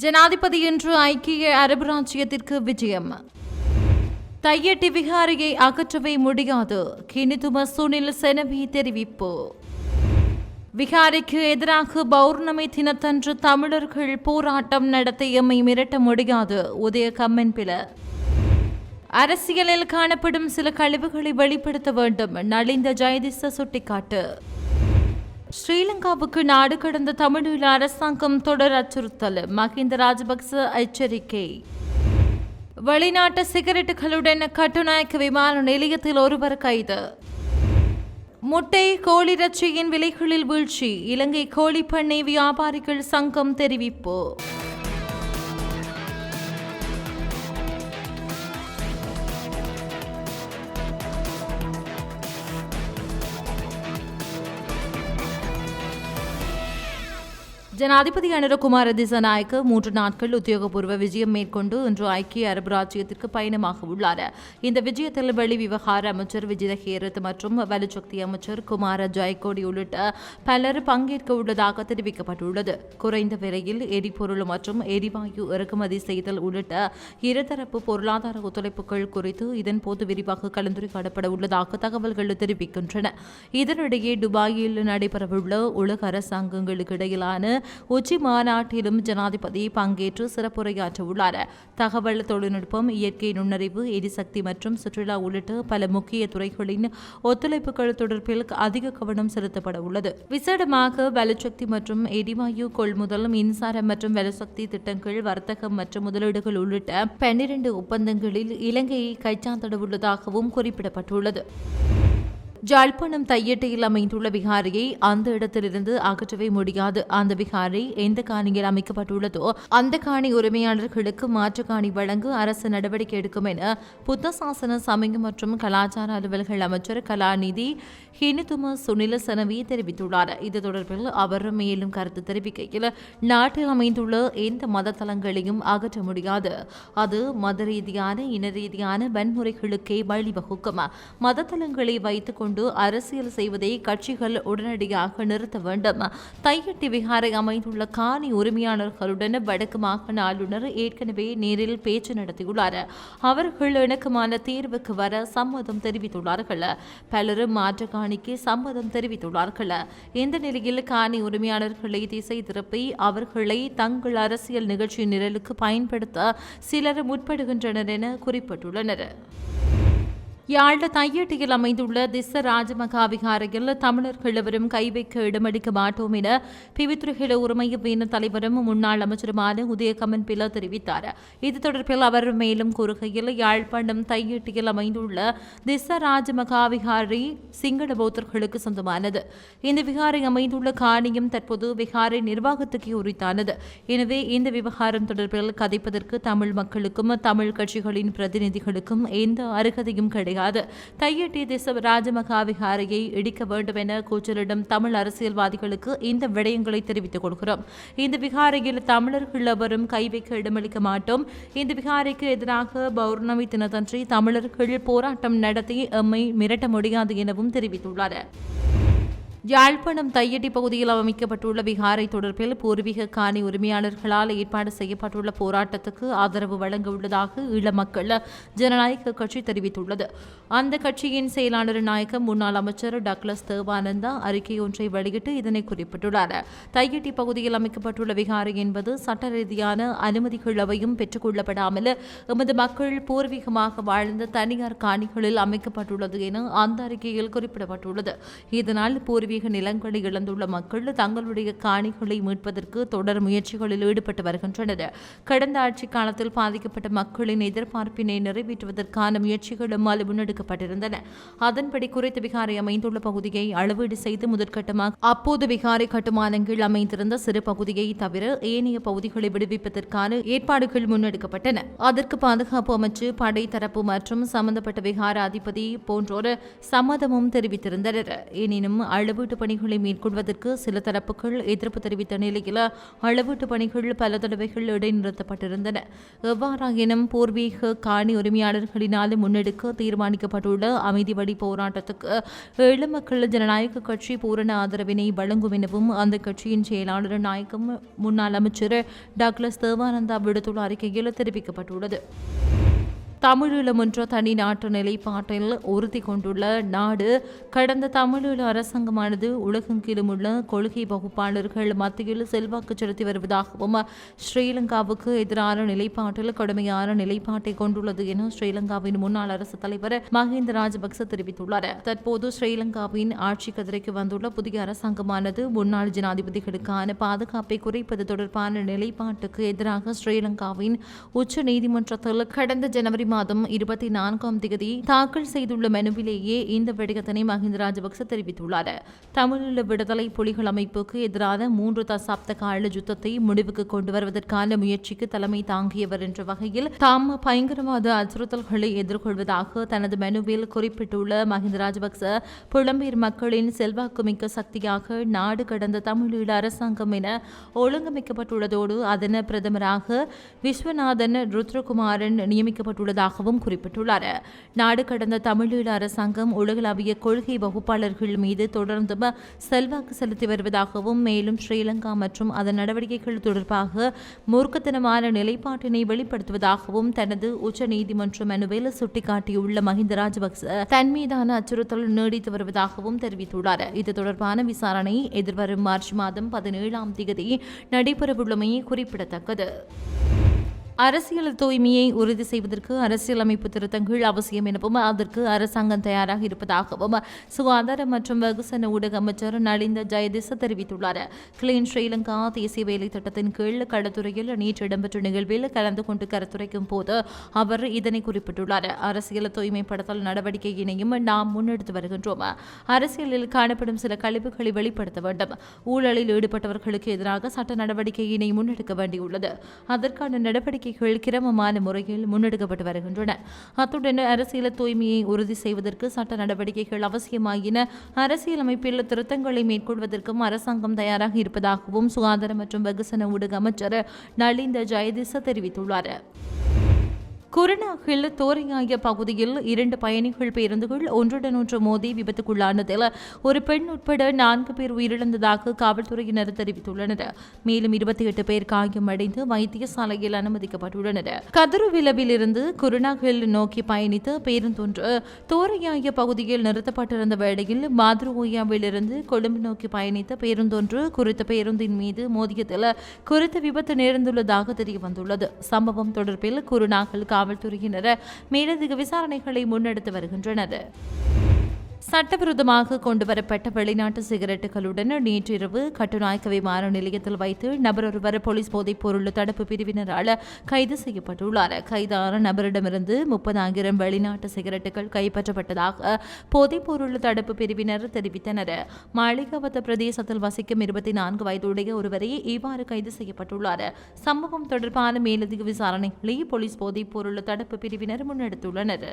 ஜனாதிபதி இன்று ஐக்கிய அரபு ராஜ்யத்திற்கு விஜயம். தையட்டி விகாரியை அகற்றவே முடியாது. கினிதும சுனில் செனவி தெரிவிப்பு. விகாரிக்கு எதிராக பௌர்ணமி தினத்தன்று தமிழர்கள் போராட்டம் நடத்தியமை மிரட்ட முடியாது. உதய கம்மென்பில அரசியலில் காணப்படும் சில கழிவுகளை வெளிப்படுத்த வேண்டும். நலிந்த ஜெயதிச சுட்டிக்காட்டு. ஸ்ரீலங்காவுக்கு நாடு கடந்த தமிழீழ அரசாங்கம் தொடர் அச்சுறுத்தல். மஹிந்த ராஜபக்ச எச்சரிக்கை. வெளிநாட்டு சிகரெட்டுகளுடன் கட்டுநாயக்க விமான நிலையத்தில் ஒருவர் கைது. முட்டை கோழி விலைகளில் வீழ்ச்சி. இலங்கை கோழி பண்ணை வியாபாரிகள் சங்கம் தெரிவிப்பு. ஜனாதிபதி அனுரகுமார திசநாயக்க மூன்று நாட்கள் உத்தியோகபூர்வ விஜயம் மேற்கொண்டு இன்று ஐக்கிய அரபு ராஜ்யத்திற்கு பயணமாக உள்ளார். இந்த விஜயத்தில் வெளி விவகார அமைச்சர் விஜித ஹேரத் மற்றும் வலுசக்தி அமைச்சர் குமார ஜெயக்கோடி உள்ளிட்ட பலர் பங்கேற்க உள்ளதாக தெரிவிக்கப்பட்டுள்ளது. குறைந்த விலையில் எரிபொருள் மற்றும் எரிவாயு இறக்குமதி செய்தல் உள்ளிட்ட இருதரப்பு பொருளாதார ஒத்துழைப்புகள் குறித்து இதன் போது விரிவாக கலந்துரையாடப்பட உள்ளதாக தகவல்கள் தெரிவிக்கின்றன. இதனிடையே துபாயில் நடைபெறவுள்ள உலக அரசாங்கங்களுக்கு இடையிலான உச்சி மாநாட்டிலும் ஜனாதிபதி பங்கேற்று சிறப்புரையாற்ற உள்ளார். தகவல் தொழில்நுட்பம் இயற்கை நுண்ணறிவு எரிசக்தி மற்றும் சுற்றுலா உள்ளிட்ட பல முக்கிய துறைகளின் ஒத்துழைப்புகள் தொடர்பில் அதிக கவனம் செலுத்தப்பட உள்ளது. விசேடமாக வலுசக்தி மற்றும் எரிவாயு கொள்முதல் மின்சாரம் மற்றும் வலுசக்தி திட்டங்கள் வர்த்தகம் மற்றும் முதலீடுகள் உள்ளிட்ட பன்னிரண்டு ஒப்பந்தங்களில் இலங்கையை கைச்சாத்திட உள்ளதாகவும் குறிப்பிடப்பட்டுள்ளது. ஜாழ்ப்பாணம் தையட்டையில் அமைந்துள்ள விகாரியை அந்த இடத்திலிருந்து அகற்றவே முடியாது. அந்த விகாரி எந்த காணியில் அமைக்கப்பட்டுள்ளதோ அந்த காணி உரிமையாளர்களுக்கு மாற்று காணி வழங்க அரசு நடவடிக்கை எடுக்கும் என புத்த சாசன சமயம் மற்றும் கலாச்சார அலுவல்கள் அமைச்சர் கலாநிதி ஹினிதும சுனில சனவி தெரிவித்துள்ளார். இது தொடர்பில் அவர் மேலும் கருத்து தெரிவிக்கையில் நாட்டில் அமைந்துள்ள எந்த மத தலங்களையும் அகற்ற முடியாது. அது மத ரீதியான இன ரீதியான வன்முறைகளுக்கே வழிவகுக்கும். மத தலங்களை வைத்துக் கொண்டு அரசியல் செய்வதை கட்சிகள் உடனடியாக நிறுத்த வேண்டும். தையட்டி விகாரை அமைந்துள்ள காணி உரிமையாளர்களுடன் வடக்கு மாகாண ஆளுநர் ஏற்கனவே நேரில் பேச்சு நடத்தியுள்ளார். அவர்கள் இணக்கமான தீர்வுக்கு வர சம்மதம் தெரிவித்துள்ளார்கள். பலரும் மாற்று காணிக்கு சம்மதம் தெரிவித்துள்ளார்கள். இந்த நிலையில் காணி உரிமையாளர்களை திசை திருப்பி அவர்களை தங்கள் அரசியல் நிகழ்ச்சி நிரலுக்கு பயன்படுத்த சிலர் முற்படுகின்றனர் என குறிப்பிட்டுள்ளனர். யாழ் தையட்டியில் அமைந்துள்ள திஸ்ஸ ராஜமகா விகாரையில் தமிழர்கள் எவரும் கை வைக்க இடமளிக்க மாட்டோம் என பிவித்ருகில உரிமையவின தலைவரும் முன்னாள் அமைச்சருமான உதயகமன் பில தெரிவித்தார். இது தொடர்பில் அவர் மேலும் கூறுகையில் யாழ்ப்பாணம் தையட்டியில் அமைந்துள்ள திஸ்ஸ ராஜமகா விகாரை சிங்கள பௌத்தர்களுக்கு சொந்தமானது. இந்த விகாரை அமைந்துள்ள காணியும் தற்போது விகாரை நிர்வாகத்துக்கு உரித்தானது. எனவே இந்த விவகாரம் தொடர்பில் கதைப்பதற்கு தமிழ் மக்களுக்கும் தமிழ் கட்சிகளின் பிரதிநிதிகளுக்கும் எந்த அருகதையும் கிடையாது. முடியாது. தையட்டி தேச ராஜமகா விகாரையை இடிக்க வேண்டும் என கூச்சலிடும் தமிழ் அரசியல்வாதிகளுக்கு இந்த விடயங்களை தெரிவித்துக் கொள்கிறோம். இந்த விகாரையில் தமிழர்கள் எவரும் கை வைக்க இடமளிக்க மாட்டோம். இந்த விகாரைக்கு எதிராக பௌர்ணமி தினத்தன்றி தமிழர்கள் போராட்டம் நடத்தி எம்மை மிரட்ட முடியாது எனவும் தெரிவித்துள்ளார் யாழ்ப்பாணம் தையட்டி பகுதியில் அமைக்கப்பட்டுள்ள விகாரை தொடர்பில் பூர்வீக காணி உரிமையாளர்களால் ஏற்பாடு செய்யப்பட்டுள்ள போராட்டத்துக்கு ஆதரவு வழங்க உள்ளதாக ஈழ மக்கள் ஜனநாயக கட்சி தெரிவித்துள்ளது. அந்த கட்சியின் செயலாளர் நாயகம் முன்னாள் அமைச்சர் டக்ளஸ் தேவானந்தா அறிக்கை ஒன்றை வெளியிட்டு இதனை குறிப்பிட்டுள்ளார். தையட்டி பகுதியில் அமைக்கப்பட்டுள்ள விகாரை என்பது சட்ட ரீதியான அனுமதிகள் அவையும் பெற்றுக் கொள்ளப்படாமல் எமது மக்கள் பூர்வீகமாக வாழ்ந்த தனியார் காணிகளில் அமைக்கப்பட்டுள்ளது என அந்த அறிக்கையில் குறிப்பிடப்பட்டுள்ளது. இதனால் பூர்வீக நிலங்களை இழந்துள்ள மக்கள் தங்களுடைய காணிகளை மீட்பதற்கு தொடர் முயற்சிகளில் ஈடுபட்டு வருகின்றனர். கடந்த ஆட்சி காலத்தில் பாதிக்கப்பட்ட மக்களின் எதிர்பார்ப்பினை நிறைவேற்றுவதற்கான முயற்சிகளும் முன்னெடுக்கப்பட்டிருந்தன அதன்படி குறித்த விகாரை அமைந்துள்ள பகுதியை அளவீடு செய்து முதற்கட்டமாக அப்போது விகாரை கட்டுமானங்கள் அமைந்திருந்த சிறு பகுதியை தவிர ஏனைய பகுதிகளை விடுவிப்பதற்கான ஏற்பாடுகள் முன்னெடுக்கப்பட்டன. அதற்கு பாதுகாப்பு அமைச்சு படை தரப்பு மற்றும் சம்பந்தப்பட்ட விகார அதிபதி போன்றோர் சம்மதமும் தெரிவித்திருந்தனர். எனினும் அளவீட்டு பணிகளை மேற்கொள்வதற்கு சில தரப்புகள் எதிர்ப்பு தெரிவித்த நிலையில் அளவீட்டு பணிகள் பல தடவைகள் இடைநிறுத்தப்பட்டிருந்தன. எவ்வாறாயினும் பூர்வீக காணி உரிமையாளர்களினால் முன்னெடுக்க தீர்மானிக்க ஈடுபட்டுள்ள அமைதி வழி போராட்டத்துக்கு ஏழு மக்கள் ஜனநாயக கட்சி பூரண ஆதரவினை வழங்கும் எனவும் அந்த கட்சியின் செயலாளர் நாயக்கம் முன்னாள் அமைச்சர் டாக்லஸ் தேவானந்தா விடுத்துள்ள அறிக்கையில் தெரிவிக்கப்பட்டுள்ளது. தமிழீழம் என்ற தனி நாட்டு நிலைப்பாட்டில் உறுதி கொண்டுள்ள நாடு கடந்த தமிழீழ அரசாங்கமானது உலகெங்கிலும் உள்ள கொள்கை வகுப்பாளர்கள் மத்தியில் செல்வாக்கு செலுத்தி வருவதாகவும் ஸ்ரீலங்காவுக்கு எதிரான நிலைப்பாட்டில் கடுமையான நிலைப்பாட்டை கொண்டுள்ளது என ஸ்ரீலங்காவின் முன்னாள் அரசு தலைவர் மஹிந்த ராஜபக்ச தெரிவித்துள்ளார். தற்போது ஸ்ரீலங்காவின் ஆட்சி கதிரைக்கு வந்துள்ள புதிய அரசாங்கமானது முன்னாள் ஜனாதிபதிகளுக்கான பாதுகாப்பை குறைப்பது தொடர்பான நிலைப்பாட்டுக்கு எதிராக ஸ்ரீலங்காவின் உச்ச நீதிமன்றத்தில் கடந்த ஜனவரி மாதம் இருபத்தி நான்காம் தேதி தாக்கல் செய்துள்ள மனுவிலேயே இந்த விடயத்தினை மஹிந்த ராஜபக்ச தெரிவித்துள்ளார். தமிழீழ விடுதலை புலிகள் அமைப்புக்கு எதிரான மூன்று தசாப்த கால யுத்தத்தை முடிவுக்கு கொண்டு வருவதற்கான முயற்சிக்கு தலைமை தாங்கியவர் என்ற வகையில் தாம் பயங்கரவாத அச்சுறுத்தல்களை எதிர்கொள்வதாக தனது மனுவில் குறிப்பிட்டுள்ள மஹிந்த ராஜபக்ச புலம்பெயர் மக்களின் செல்வாக்குமிக்க சக்தியாக நாடு கடந்த தமிழீழ அரசாங்கம் என ஒழுங்கமைக்கப்பட்டுள்ளதோடு அதன பிரதமராக விஸ்வநாதன் ருத்ரகுமாரன் உள்ளதாகவும் குறிப்பிட்டுள்ளார். நாடு கடந்த தமிழீழ அரசாங்கம் உலகளாவிய கொள்கை வகுப்பாளர்கள் மீது தொடர்ந்தும் செல்வாக்கு செலுத்தி வருவதாகவும் மேலும் ஸ்ரீலங்கா மற்றும் அதன் நடவடிக்கைகள் தொடர்பாக மூர்க்கத்தனமான நிலைப்பாட்டினை வெளிப்படுத்துவதாகவும் தனது உச்சநீதிமன்ற மனுவில் சுட்டிக்காட்டியுள்ள மஹிந்த ராஜபக்ச தன் மீதான அச்சுறுத்தல் நீடித்து வருவதாகவும் தெரிவித்துள்ளார். இது தொடர்பான விசாரணை எதிர்வரும் மார்ச் மாதம் பதினேழாம் தேதி நடைபெறவுள்ளமை குறிப்பிடத்தக்கது. அரசியல் தூய்மையை உறுதி செய்வதற்கு அரசியலமைப்பு திருத்தங்கள் அவசியம் எனவும் அதற்கு அரசாங்கம் தயாராக இருப்பதாகவும் சுகாதார மற்றும் வெகுசன ஊடக அமைச்சர் நலிந்த ஜெயதிச தெரிவித்துள்ளார். கிளீன் ஸ்ரீலங்கா தேசிய வேலை திட்டத்தின் கீழ் கடத்துறையில் நேற்று இடம்பெற்ற நிகழ்வில் கலந்து கொண்டு கருத்துரைக்கும் போது அவர் இதனை குறிப்பிட்டுள்ளார். அரசியல் தூய்மைப்படுத்தல் நடவடிக்கையினையும் நாம் முன்னெடுத்து வருகின்றோம். அரசியலில் காணப்படும் சில கழிவுகளை வெளிப்படுத்த வேண்டும். ஊழலில் ஈடுபட்டவர்களுக்கு எதிராக சட்ட நடவடிக்கையினை முன்னெடுக்க வேண்டியுள்ளது. அதற்கான நடவடிக்கை நடவடிக்கைகள் கிரமமான முறையில் முன்னெடுக்கப்பட்டு வருகின்றன. அத்துடன் அரசியல் தூய்மையை உறுதி செய்வதற்கு சட்ட நடவடிக்கைகள் அவசியமாகின அரசியலமைப்பில் திருத்தங்களை மேற்கொள்வதற்கும் அரசாங்கம் தயாராக இருப்பதாகவும் சுகாதார மற்றும் வெகுசன ஊடக அமைச்சர் நலிந்த ஜெயதிச தெரிவித்துள்ளார். குருநாகில் தோரையாய பகுதியில் இரண்டு பயணிகள் பேருந்துகள் ஒன்றுடன் ஒன்று மோதி விபத்துக்குள்ளானதில் ஒரு பெண் உட்பட நான்கு பேர் உயிரிழந்ததாக காவல்துறையினர் தெரிவித்துள்ளனர். மேலும் இருபத்தி எட்டு பேர் காயமடைந்து வைத்தியசாலையில் அனுமதிக்கப்பட்டுள்ளனர். கதிரவிலவில் இருந்து குருநாகில் நோக்கி பயணித்த பேருந்தொன்று தோரையாய பகுதியில் நிறுத்தப்பட்டிருந்த வேளையில் மாதுருவோயாவில் இருந்து கொழும்பு நோக்கி பயணித்த பேருந்தொன்று குறித்த பேருந்தின் மீது மோதியதில் குறித்த விபத்து நேர்ந்துள்ளதாக தெரியவந்துள்ளது. சம்பவம் தொடர்பில் குருநாகல் காவல்துறையினர் மேலதிக விசாரணைகளை முன்னெடுத்து வருகின்றனர். சட்டவிரோதமாக கொண்டுவரப்பட்ட வெளிநாட்டு சிகரெட்டுகளுடன் நேற்றிரவு கட்டுநாயக்க விமான நிலையத்தில் வைத்து நபர் ஒருவர் போலீஸ் போதைப் பொருள் தடுப்பு பிரிவினரால் கைது செய்யப்பட்டுள்ளார். கைதான நபரிடமிருந்து முப்பதாயிரம் வெளிநாட்டு சிகரெட்டுகள் கைப்பற்றப்பட்டதாக போதைப் பொருள் தடுப்பு பிரிவினர் தெரிவித்தனர். மாளிகாவத்த பிரதேசத்தில் வசிக்கும் இருபத்தி நான்கு வயதுடைய ஒருவரை இவ்வாறு கைது செய்யப்பட்டுள்ளார். சம்பவம் தொடர்பான மேலதிக விசாரணைகளை போலீஸ் போதைப் பொருள் தடுப்பு பிரிவினர் முன்னெடுத்துள்ளனர்.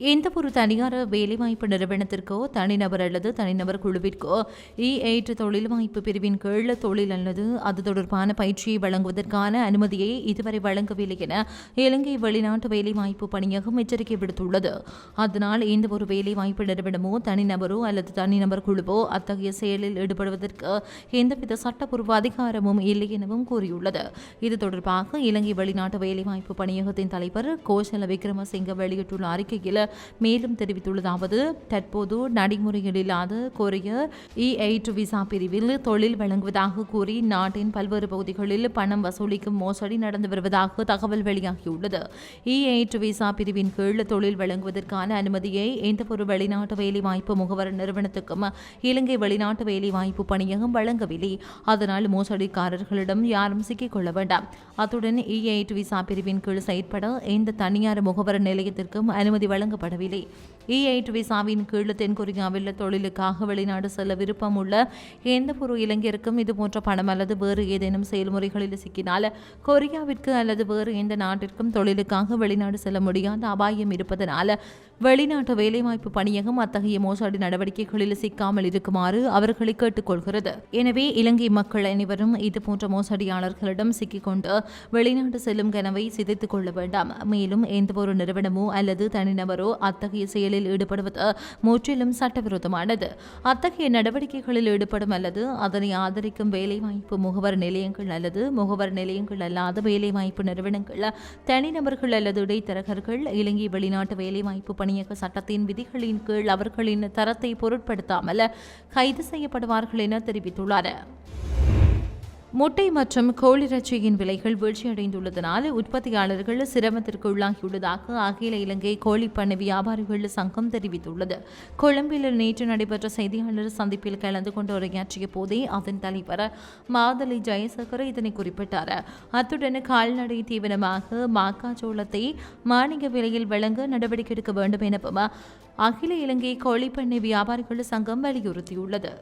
எந்த ஒரு தனியார் வேலைவாய்ப்பு நிறுவனத்திற்கோ தனிநபர் அல்லது தனிநபர் குழுவிற்கோ இ எயிட் தொழில் வாய்ப்பு பிரிவின் கீழ் தொழில் அல்லது அது தொடர்பான பயிற்சியை வழங்குவதற்கான அனுமதியை இதுவரை வழங்கவில்லை என இலங்கை வெளிநாட்டு வேலைவாய்ப்பு பணியகம் எச்சரிக்கை விடுத்துள்ளது. அதனால் எந்த ஒரு வேலைவாய்ப்பு நிறுவனமோ தனிநபரோ அல்லது தனிநபர் குழுவோ அத்தகைய செயலில் ஈடுபடுவதற்கு எந்தவித சட்டப்பூர்வ அதிகாரமும் இல்லை எனவும் கூறியுள்ளது. இது தொடர்பாக இலங்கை வெளிநாட்டு வேலைவாய்ப்பு பணியகத்தின் தலைவர் கோஷல விக்ரமசிங்க வெளியிட்டுள்ள அறிக்கையில் மேலும் தெரிவித்துள்ளதாவது தற்போது நடைமுறையில் இல்லாத கொரிய இ எயிட் விசா பிரிவில் தொழில் வழங்குவதாக கூறி நாட்டின் பல்வேறு பகுதிகளில் பணம் வசூலிக்கும் மோசடி நடந்து வருவதாக தகவல் வெளியாகியுள்ளது. இ எயிட் விசா பிரிவின் கீழ் தொழில் வழங்குவதற்கான அனுமதியை எந்தவொரு வெளிநாட்டு வேலைவாய்ப்பு முகவர் நிறுவனத்துக்கும் இலங்கை வெளிநாட்டு வேலைவாய்ப்பு பணியகம் வழங்கவில்லை. அதனால் மோசடிக்காரர்களிடம் யாரும் சிக்கிக் கொள்ள வேண்டாம். அத்துடன் இ எயிட் விசா பிரிவின் கீழ் செயற்பட எந்த தனியார் முகவர் நிலையத்திற்கும் அனுமதி வழங்க வழங்கப்படவில்லை. E இ எயிட் விசாவின் கீழ் தென்கொரியாவில் தொழிலுக்காக வெளிநாடு செல்ல விருப்பம் உள்ள எந்த ஒரு இளைஞருக்கும் இதுபோன்ற பணம் அல்லது வேறு ஏதேனும் செயல்முறைகளில் சிக்கினால் கொரியாவிற்கு அல்லது வேறு எந்த நாட்டிற்கும் தொழிலுக்காக வெளிநாடு செல்ல முடியாத அபாயம் இருப்பதனால் வெளிநாட்டு வேலைவாய்ப்பு பணியகம் அத்தகைய மோசடி நடவடிக்கைகளில் சிக்காமல் இருக்குமாறு அவர்களை கேட்டுக்கொள்கிறது. எனவே இலங்கை மக்கள் அனைவரும் இதுபோன்ற மோசடியாளர்களிடம் சிக்கிக்கொண்டு வெளிநாடு செல்லும் கனவை சிதைத்துக் கொள்ள வேண்டாம். மேலும் எந்தவொரு நிறுவனமோ அல்லது தனிநபரோ நபர்களோ அத்தகைய செயலில் ஈடுபடுவது முற்றிலும் சட்டவிரோதமானது. அத்தகைய நடவடிக்கைகளில் ஈடுபடும் அல்லது அதனை ஆதரிக்கும் வேலைவாய்ப்பு முகவர் நிலையங்கள் அல்லது முகவர் நிலையங்கள் அல்லாத வேலைவாய்ப்பு நிறுவனங்கள் தனிநபர்கள் அல்லது இடைத்தரகர்கள் இலங்கை வெளிநாட்டு வேலைவாய்ப்பு பணியக சட்டத்தின் விதிகளின் கீழ் அவர்களின் தரத்தை பொருட்படுத்தாமல் கைது செய்யப்படுவார்கள் என தெரிவித்துள்ளார். முட்டை மற்றும் கோழிறச்சியின் விலைகள் வீழ்ச்சியடைந்துள்ளதனால் உற்பத்தியாளர்கள் சிரமத்திற்கு உள்ளாகியுள்ளதாக அகில இலங்கை கோழிப்பண்ணை வியாபாரிகள் சங்கம் தெரிவித்துள்ளது. கொழும்பில் நேற்று நடைபெற்ற செய்தியாளர் சந்திப்பில் கலந்து கொண்டு உரையாற்றிய போதே அதன் தலைவர் மாதலி ஜெயசங்கர் இதனை குறிப்பிட்டார். அத்துடன் கால்நடை தீவனமாக மாக்காச்சோளத்தை மானிய விலையில் வழங்க நடவடிக்கை எடுக்க வேண்டும் எனவும் அகில இலங்கை கோழிப்பண்ணை வியாபாரிகள் சங்கம் வலியுறுத்தியுள்ளது.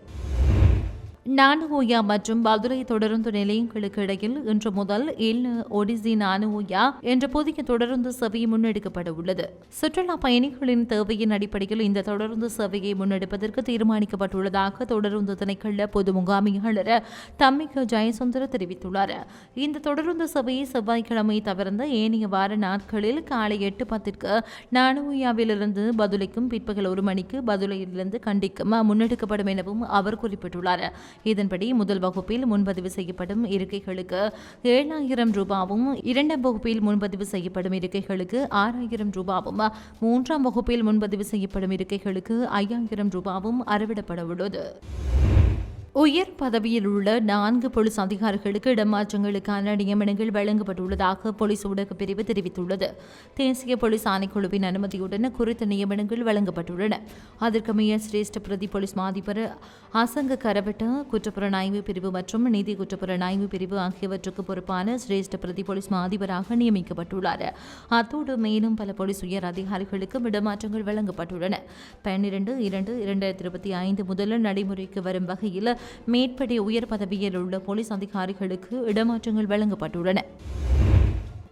நானுஓயா மற்றும் மதுரை தொடருந்து நிலையங்களுக்கு இடையில் இன்று முதல் எல் ஒடிசி நானுஓயா என்ற புதிய தொடருந்து சேவை முன்னெடுக்கப்பட உள்ளது சுற்றுலா பயணிகளின் தேவையின் அடிப்படையில் இந்த தொடருந்து சேவையை முன்னெடுப்பதற்கு தீர்மானிக்கப்பட்டுள்ளதாக தொடருந்து திணைக்கள பொது முகாமியாளர் தம்மிக ஜெயசுந்தர தெரிவித்துள்ளார். இந்த தொடருந்து சேவையை செவ்வாய்க்கிழமை தவிர்ந்த ஏனைய வார நாட்களில் காலை எட்டு பத்திற்கு நானுஓயாவிலிருந்து பதுலைக்கும் பிற்பகல் ஒரு மணிக்கு பதுலையிலிருந்து கண்டிக்கும் முன்னெடுக்கப்படும் எனவும் அவர் குறிப்பிட்டுள்ளார். இதன்படி முதல் வகுப்பில் முன்பதிவு செய்யப்படும் இருக்கைகளுக்கு ஏழாயிரம் ரூபாவும் இரண்டாம் வகுப்பில் முன்பதிவு செய்யப்படும் இருக்கைகளுக்கு ஆறாயிரம் ரூபாவும் மூன்றாம் வகுப்பில் முன்பதிவு செய்யப்படும் இருக்கைகளுக்கு ஐயாயிரம் ரூபாவும் அறவிடப்பட உள்ளது. உயர் பதவியில் உள்ள நான்கு போலீஸ் அதிகாரிகளுக்கு இடமாற்றங்களுக்கான நியமனங்கள் வழங்கப்பட்டுள்ளதாக போலீஸ் ஊடக பிரிவு தெரிவித்துள்ளது. தேசிய போலீஸ் ஆணைக்குழுவின் அனுமதியுடன் குறித்த நியமனங்கள் வழங்கப்பட்டுள்ளன. அதற்கு அதற்கமைய சிரேஷ்ட பிரதி போலீஸ் மாதிபர் அசங்க கரவட்ட குற்றப்புலனாய்வு பிரிவு மற்றும் நீதி குற்றப்புலனாய்வு பிரிவு ஆகியவற்றுக்கு பொறுப்பான சிரேஷ்ட பிரதி போலீஸ் மாதிபராக நியமிக்கப்பட்டுள்ளார். அத்தோடு மேலும் பல போலீஸ் உயர் அதிகாரிகளுக்கும் இடமாற்றங்கள் வழங்கப்பட்டுள்ளன. பன்னிரண்டு இரண்டு இரண்டாயிரத்தி இருபத்தி ஐந்து முதல் நடைமுறைக்கு வரும் வகையில் மேற்படி உயர் பதவியில் உள்ள போலீஸ் அதிகாரிகளுக்கு இடமாற்றங்கள் வழங்கப்பட்டுள்ளன.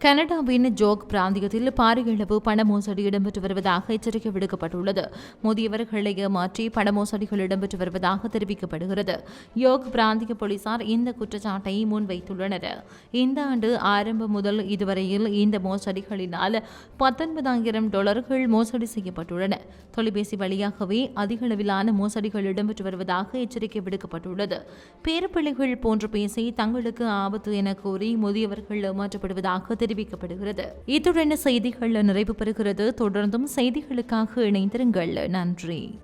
கனடாவின் ஜோக் பிராந்தியத்தில் பாரியளவு பண மோசடி இடம்பெற்று வருவதாக எச்சரிக்கை விடுக்கப்பட்டுள்ளது. முதியவர்களை ஏமாற்றி பண மோசடிகள் இடம்பெற்று வருவதாக தெரிவிக்கப்படுகிறது. யோக் பிராந்திய போலீசார் இந்த குற்றச்சாட்டை முன்வைத்துள்ளனர். இந்த ஆண்டு ஆரம்பம் முதல் இதுவரையில் இந்த மோசடிகளினால் பத்தொன்பதாயிரம் டாலர்கள் மோசடி செய்யப்பட்டுள்ளன. தொலைபேசி வழியாகவே அதிக அளவிலான மோசடிகள் இடம்பெற்று வருவதாக எச்சரிக்கை விடுக்கப்பட்டுள்ளது. பேரப்பிள்ளைகள் போன்று பேசி தங்களுக்கு ஆபத்து என கூறி முதியவர்கள் ஏமாற்றப்படுவதாக தெரிவிக்கப்படுகிறது. இத்துடன் செய்திகள் நிறைவு பெறுகிறது தொடர்ந்தும் செய்திகளுக்காக இணைந்திருங்கள். நன்றி.